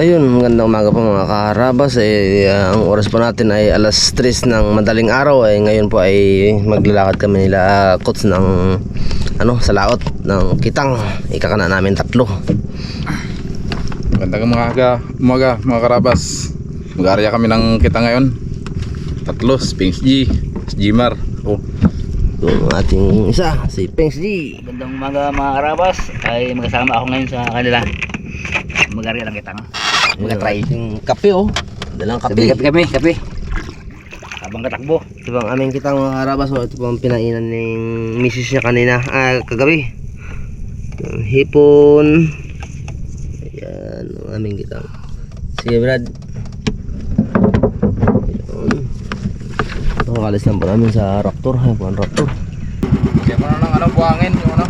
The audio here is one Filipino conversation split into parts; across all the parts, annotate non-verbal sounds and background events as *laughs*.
Ayun, magandang umaga po mga kaharabas. Eh, ah, ang oras po natin ay alas 3 ng madaling araw. Eh, ngayon po ay maglalakad kami nila coach ng ano, sa laot ng kitang. Ikakana namin tatlo. Magandang umaga, umaga mga karabas. Mag-aarya kami ng kita ngayon. Tatlo, Sphinx G, Gmar. Oh, Yung ating isa, si Pengs G. Magandang umaga mga karabas ay magkasama ako ngayon sa kanila. Mag-area lang kitang. Mag-try. Yung kape oh. Dalang Kape, kape. kape, kape. Habang katakbo. Ito bang aming kitang mga karabas. Oh. Ito po ang pinainan ng misis niya kanina. Ah, kagabi. Yung hipon. Ayan, ang aming kitang. Sige Brad. Ayun. Ito, kalis lang po namin sa raptor. Ay, ang raptor. kaya mo na ng ano, buhangin, yung ano,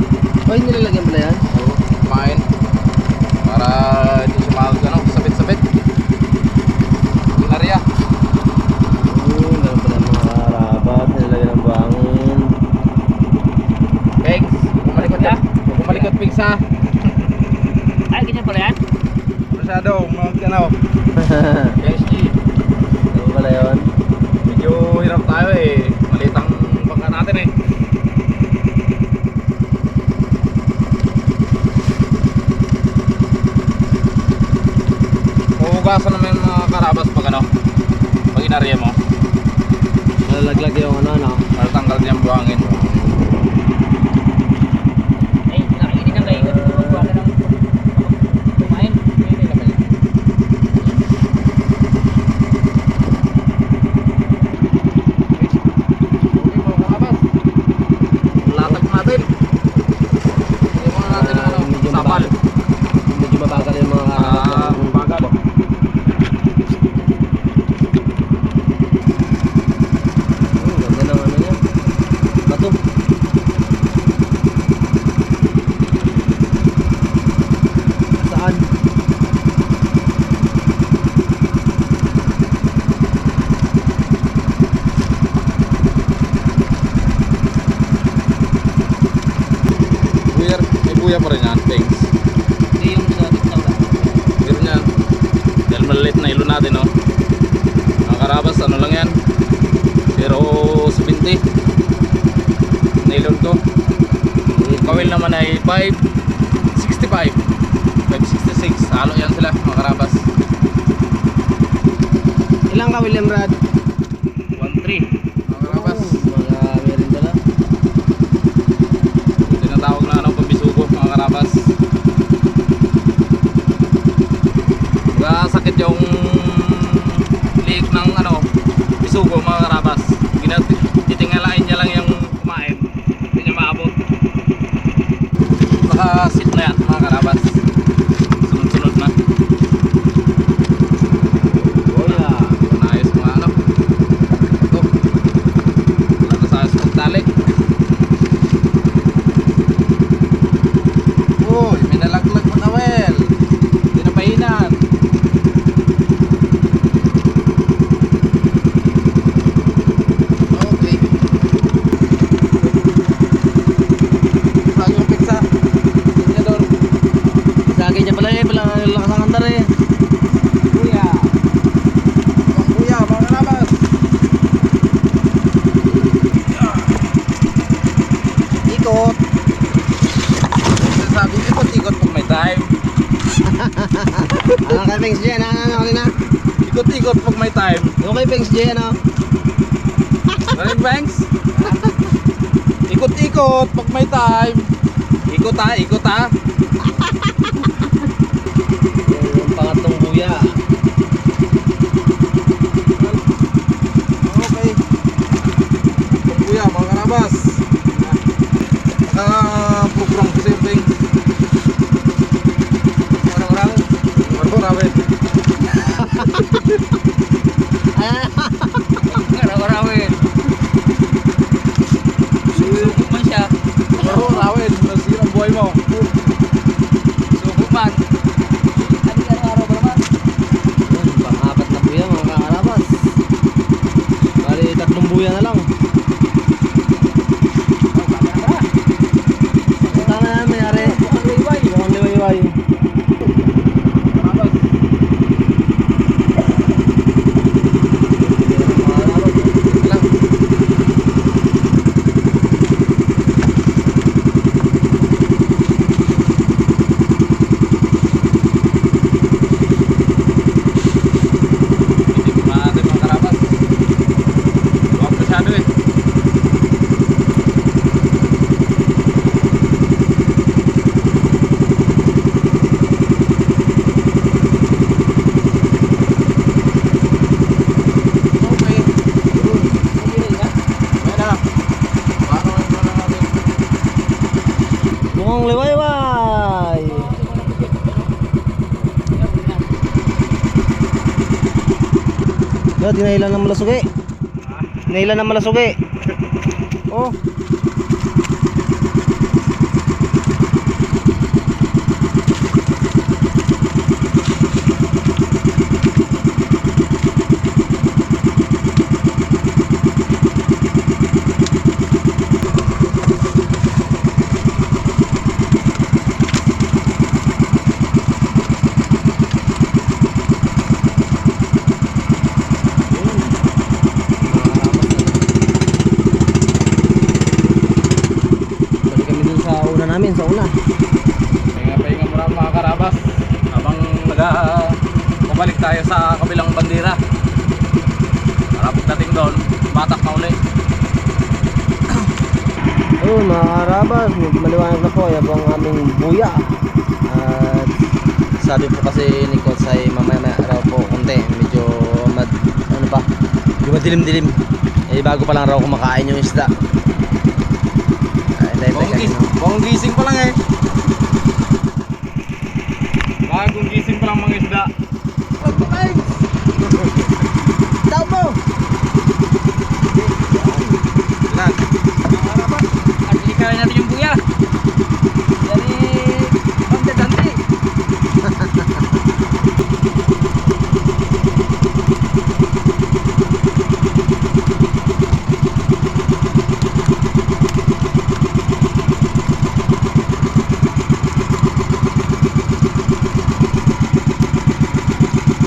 Ay, nilalagyan pala yan? oh, kumain. Para hindi siya mag, ano, sabit-sabit. Yung area. Oo, ganun pala mga karabas. Nilalagyan ng buhangin. Pengs, kumalikot ka. Ha. Ay, ganyan pala yan? Masyado, mag, *laughs* ano, Pengs G. Ganun pala yun. Medyo hirap tayo eh. Maliit ang bangka natin eh. Huhugasan naman yung mga karabas pag ano, pag inarya mo, Nalalaglag yung ano, ano. para tanggal niya ang buhangin. Ay, nakikinig ang kayo. Buwan ka ng kumain. Hindi naman yun. Okay, mga karabas. Latag natin. Hindi mo natin ang ano, Medyo sapal. Medyo mabagal yung mga karabas. Ah, bagal. Hmm, ganda ng ano niya. Bato. Saan? Buya, buya pa rin yan, thanks. Hindi yung sa TikTok. Meron yan. Dahil maliit na ilo natin, no? Mga karabas, ano lang yan? 0.70 na ilon ko. Kawil naman ay 5.65 5.66 Halo yan sila, mga karabas. Ilang ka, William Brad? 1-3. Mga karabas, Marami rin pala. tinatawag na ano, pambisugo, mga karabas. sakit yung liik ng ano, bisugo, mga karabas. Titingalain niya lang yung kumain. Hindi niya maabot. Nakasit na yan, mga karabas. Sunod-sunod na. Oh, yeah. Naayos mga ano. Ito. Wala na sa pagtali. Uy, may nalaglag mo na well. Hindi na pahinan. Okay. Saan yung pizza? Yan doon. Sa akin niya pala eh. Pala lakas ang andar eh. Kuya. Ang kuya, mga kalabas. Ikot. Sabi, ikot-ikot pag may time. Pengs G? Ano, ano, ano, kanina? Ikot-ikot pag may time. Yung kay Pengs G, ano? Running banks? Ikot-ikot pag may time. Ikot ha, ikot ha. Yung pangatlong buya. Okay. Kuya, mga karabas. Naka-program ko sa yung Orang-orang. Orang-orang. Araw-arawin. Sugo man siya. Orang-orang. Nasira ang buhay mo. Sugo man. Ano ka araw ba naman? Yun, pang-apat na buya mga kakarabas. Bali, tatlong buya na lang. Punta na namin, are. Mukhang liwayway. Karabas. Yo, tinailan ng malasugi. Tinailan ng malasugi. *laughs* Oh. Namin, sa una. Pahinga-pahinga muna mga karabas habang naga pabalik tayo sa kabilang bandera. Para pagdating doon, batak na uli. Ayun mga karabas, maliwanag na po. Yan po ang aming buya. At sabi po kasi ni Coach ay mamaya raw po konti. Medyo mad, ano ba? Medyo madilim-dilim. Eh bago pa lang raw kumakain yung isda. Ay, tayo Buong, gis buong gising pa lang eh. Bagong gising pa lang mga isda. Daw mo! Yan. At ikaw natin yung buya. Dari Banda Dante.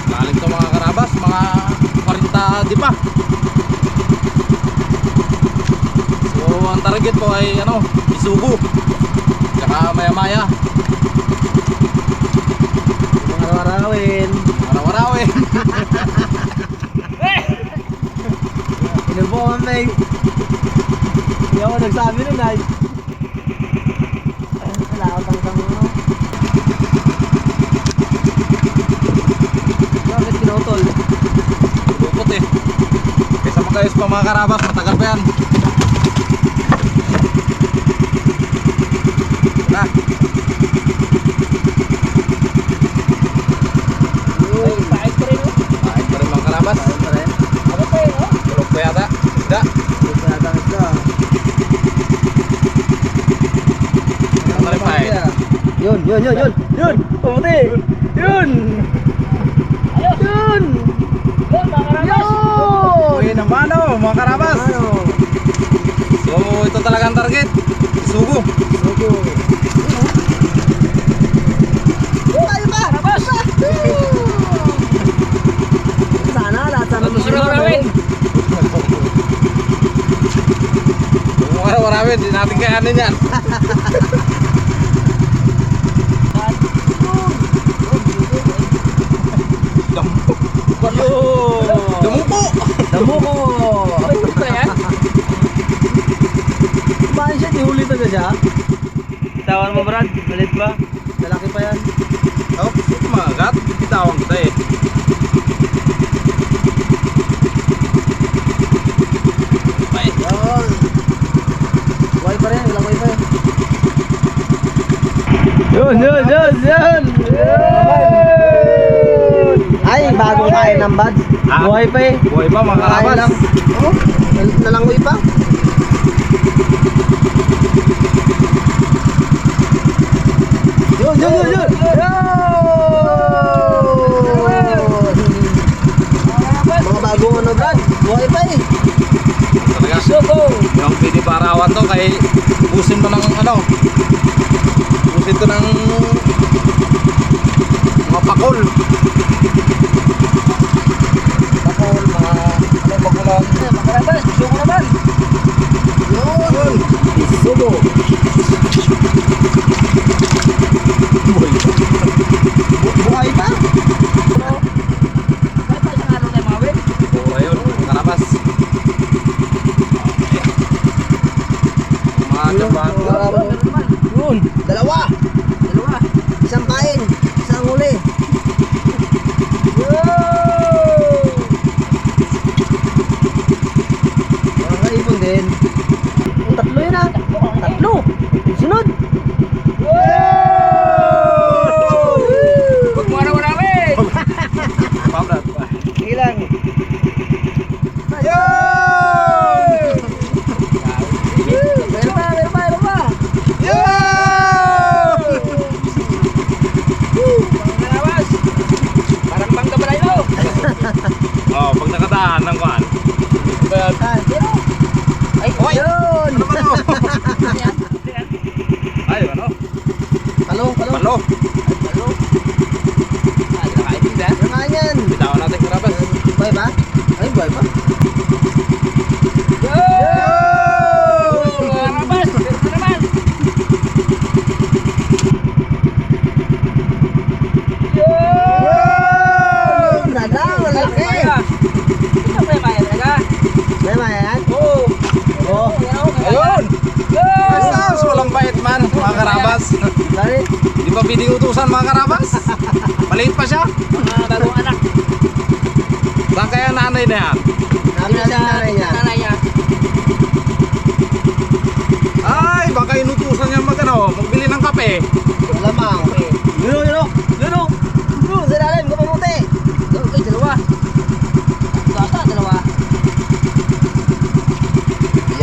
Galing to mga karabas, mga 40 di pa. So ang target po ay isugo. Tsaka maya maya, araw-arawin. araw-arawin. *laughs* Po kami? Hindi ako nagsabi nun ay. Wala ako tangkang ano. Bakit kinotol? Lupot eh. Kaysa pa mga karabas, matagal pa yan. Na, Uy, Kahit pa rin oh. kain pa rin mga karabas. Ayun pa rin. Ako pa yun oh. Tulog pa yata. Isda. Huwag na yata ang isda. Ano pa rin pa. Yun, yun, yun, yun. Yun. Yun. Yun. Yun mga. Yun. Uy naman oh, mga? So ito ang target. Isugo. Sugo. Araw-arawin, hindi natin kayanin yan. Yun. Dumupo! Damo ko. Ulit ba yan? Bakit siya? Dihuli talaga siya? Tawan mo Brad, ulit ba? Lalaki pa yan. Oh, magat. Bitawan kita eh. Bye. Yun. Buhay pa rin. Walang buhay pa rin. Yun, yun, yun, yun. Ay, bagong kain ng buds. Ah. Buhay pa eh. Buhay pa mga karabas. lang. Oh, nal- nalangoy pa. Yun, yun, yun, yun. Mga bagong ano, Brad. Buhay pa eh. Talaga. Yung pwede parawan to kay busin mo ng ano. Busin to ng mga pakol. Pakol, mga ano pakulan. Eh, Mga karabas, sugo naman. Yun. Bu- Buhay pa. Kahit Ay, ano? Palo, palo. Palo. Ay, palo. Ay, nakain din, ha? Nakain yan. Bitawan natin karabas. Buhay ba? Ay, buhay ba? Karabas. Dari? Di ba biniutusan mga karabas? Maliit pa siya. Mga bagong anak. Saan kaya nanay na yan? Nabi na sa nanay niya. Nanay niya. Ay, baka inutusan niya mag ano, magbili ng kape. Malamang. Yun o, yun o! Yun o! Yun, sa ilalim, kapamuti! Okay, dalawa. Bata, dalawa.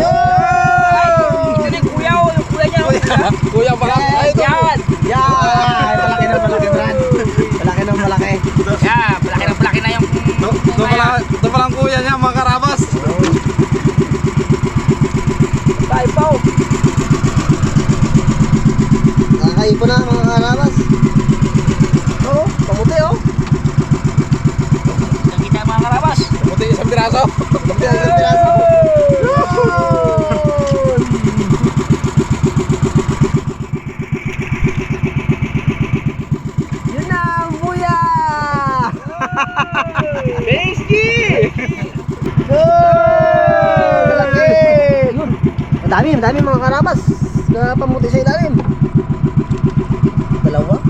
Yun! Ito na yung kuya o, yung kuya niya. Kuya, kuya pala. Ay, ito. Yan. Yan! Malaki na, malaki, Brad. Malaki na, malaki. Yan, malaki na malaki na yung Ito ito pala, ito pala ang kuya niya mga karabas. Bye, Pao. Nakakaipo na, mga karabas. Oo, kamuti o. Nakita mga karabas. Puti isang piraso. Kamuti ang isang piraso. Yun na, ang buya! Beski! Oh, malaki! Yun. Madami, madami mga karabas. Na pamuti sa ilalim. Dalawa.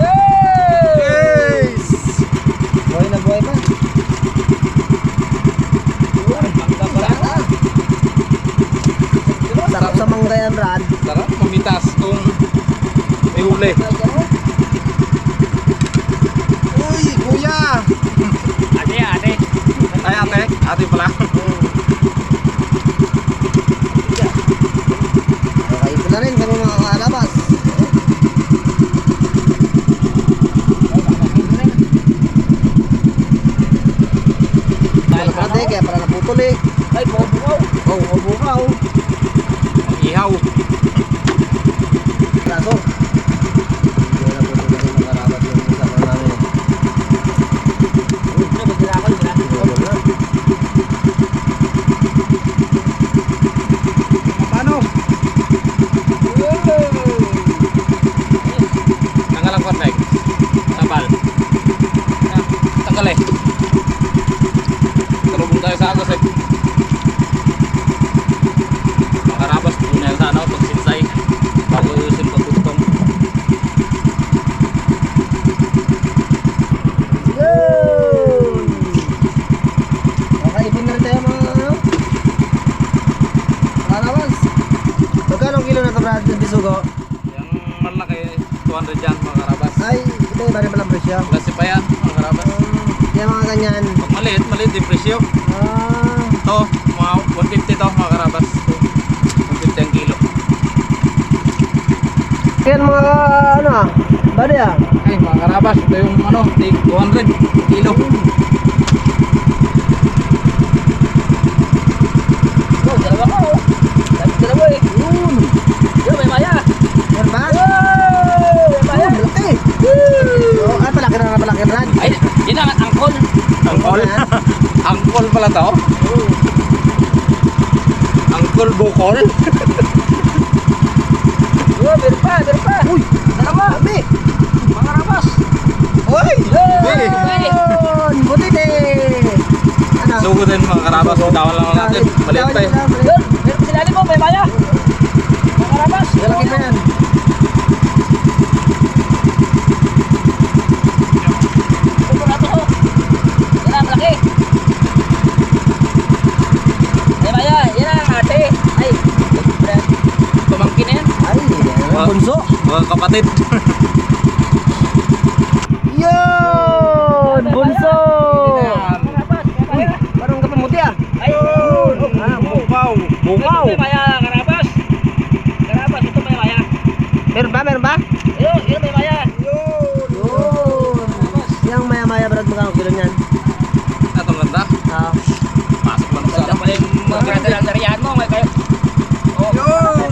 Yes! Buhay na buhay pa. Sarap sa mangga yan, Brad. Sarap, mamitas kung may huli. Uy, kuya! Ate, ate. Ay, ate. Ate pala. Nakaipo na rin kami mga karabas. Malapate, kaya para naputol eh. Ay, bukaw. Oh, oh, bukaw. Ihaw. Braso. Hindi na naputol na rin mga karabas yung usapan namin. Ito, magdala ko, magdala. Tinulog na. Paano? Tanggal ang connect. Tabal. Tanggal eh. Tarubong tayo sa agos eh. Makarabas muna yan sa ano, pagsinsay. Bago yusin pagkutong. Yun! Nakaipon na rin tayo mga ano? Karabas. Magkano ang kilo na ito, Brad? Yung bisugo? Yung malaki, 200 yan mga karabas. Ay, ito yung bari palang presyo. Klase pa yan mga karabas. Um, yung mga ganyan. Pag maliit, maliit din presyo. Ah, Ito, mga 150 to mga karabas. 150 ang kilo. yan mga ano ah. Bari ah. Ay, mga karabas, ito yung ano, take 200 kilo. Oh, dalawa ko. Dami dalawa eh. Yun. Yun, may maya. Yan ba? Oh, may maya. Oh, malaki. Oh, ay, palaki na na palaki, Brad. Ay, yun ang angkol. Angkol. Angkol pala to. Angkol bukol. *laughs* Oh, meron pa, meron pa. Uy, dalawa. Dami. Mga karabas. Uy! Hey! Yun, buti din. Ano? Sugo din mga karabas, bitawan lang natin. Maliit pa eh. Yun, meron pa sila mo, may maya. Mga karabas. Malaki na yan. Ito na to. Yan ang malaki. May maya, yan ang ate. Ay, pamangkin na yan. Ay, Ah. bunso. Mga kapatid. *laughs* Yun! Bunso! Uy, parang kapamuti ah. Ay, Ah, Bukaw. Bukaw. Ito may maya, karabas. Karabas, ito may maya. Meron ba? Meron ba? Ayun, yun may maya. Yun! Yung maya-maya, Brad, magkano kilo niyan? Atong ganda. Ah, Pasok lang sa Ganda pala yung mga ganda ng nariyan mo. May kayo. Oh, Yun!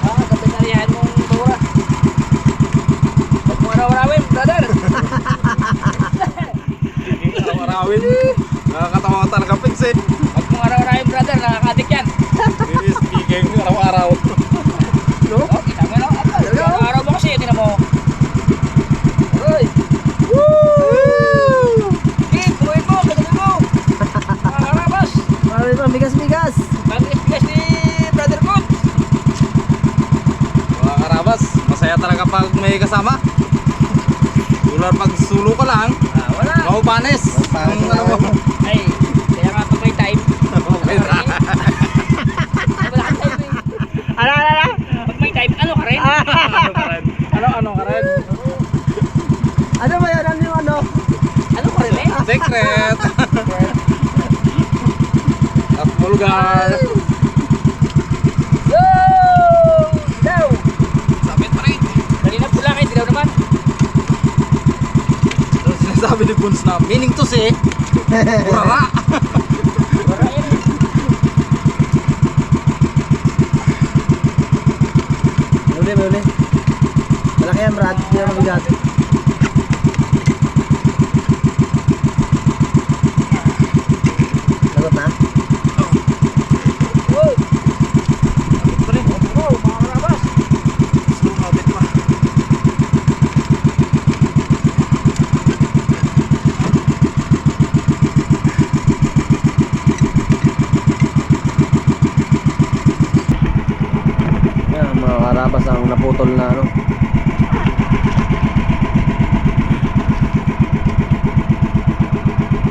Ah, ganda ng nariyan mong tura. Arawin. Nakakatawa talaga Pix eh. Huwag mong araw-arawin brother, nakakadik yan. Hindi speaking araw-araw. Oh, kita mo no? Araw mo kasi, tinan mo. Uy! Kid, tuloy mo, kagabi mo. Mga karabas. Marami pa, bigas-bigas. Pag-ispigas ni Brother Good. Mga karabas, masaya talaga pag may kasama. Tulad pag sulo ka lang, Ah, wala. maupanes. Ang ano mo. Ay, kaya nga pag may time. Okay. Wala kang time eh. Ala, ala, ala. Pag may time, ano ka rin? Ano ka rin? Ano, ano ka rin? Ano ba yan? Ano yung ano? Ano ka rin eh? Secret. *laughs* At vulgar. Yo! Daw! Sabit pa rin. Kanina pula kayo, dilaw naman. Ano Buns na meaning to say, burara. Muli, muli. Malaki yan, Brad. Hindi na mabigat. Lagot na? Wow! Sabit pa rin. Wow, mga karabas. Sumabit pa. Yan, mga karabas ang naputol na ano.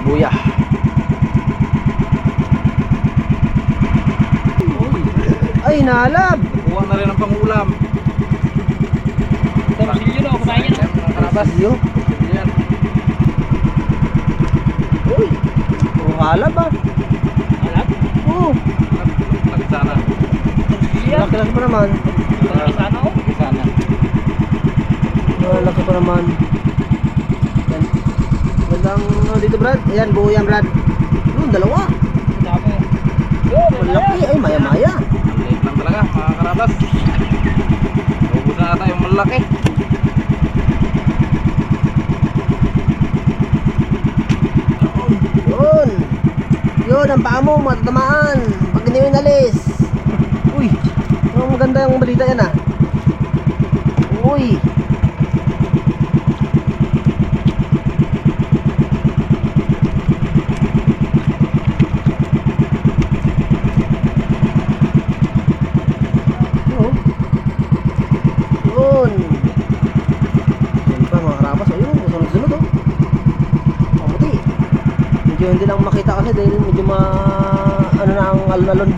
Buya. Ay, nalab! Kuha na rin ang pangulam. Torsilyo no, kumain yan no. Mga karabas. Yo. Yan. Uy! Puro halab ah. Alam? Oo. Yan. Laki-laki pa naman. Laki sana oh. Lagi sana. Oh, laki pa naman. Yan. Gandang ano dito, Brad. Ayan, buo yan, Brad. Yun, dalawa. Malaki. Ay, maya-maya. Ang liit lang talaga mga karabas. Ubus na ata yung malaki. Yun. Yun, ang paa mo, matatamaan. Pag hindi mo inalis. Uy, ang maganda yung balita yan ah. Uy. Yun. Yun. Yan pa mga karabas. Ayun, sunod-sunod oh. Mabuti. Medyo hindi lang makita kasi dahil medyo ma... ano na ang alon-alon.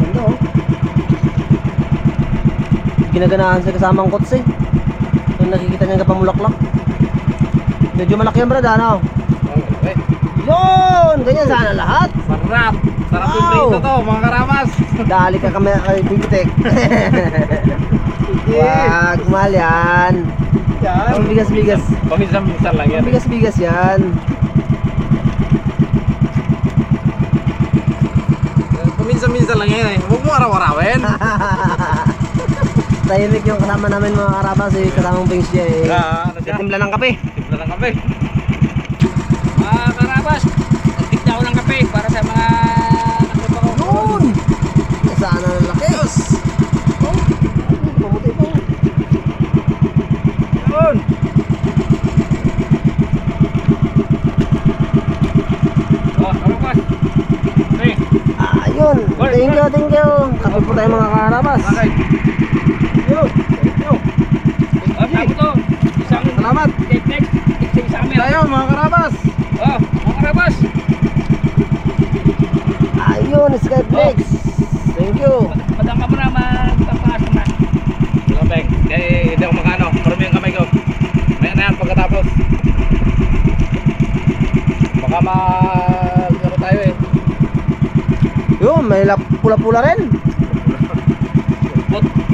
Ano na oh. Ginaganahan sa kasamang kotse. Yung nakikita niya kapamulaklak. Medyo malaki yung brad ano. Oh, okay. Yun! Ganyan sana lahat. Sarap! Sarap yung Wow! prito to mga karabas! Dali ka kami kay Pipitek. *laughs* Wag, mahal yan. Yan! Ang bigas-bigas. Paminsan-minsan lang yan. Bigas-bigas yan. Paminsan-minsan lang yan eh. Huwag mo araw-arawin. *laughs* Tahimik yung kasama namin mga karabas eh, kasamang pings siya eh. Ah, ano siya? Timpla ng kape. Tipla lang kami. Mga karabas, nagtik na ako ng kape para sa mga naklupa ko. Yun! Sana ng laki. Yes! Oh, mamuti po. Yun! Oh, karabas. Hey, Ayun. Thank you, thank you. Kape po tayo mga karabas. Okay. Yun! Yun! oh, tama to. Isang Salamat! next. Isa kami. Tayo mga karabas! Oh, mga karabas. Ayun, Skyflex. Thank you. Padang ka magpapaas na. Wala peng. Kaya hindi ako makano. Marami yung kamay ko. Maya na yan pagkatapos. Baka ma... pula-pula rin. But,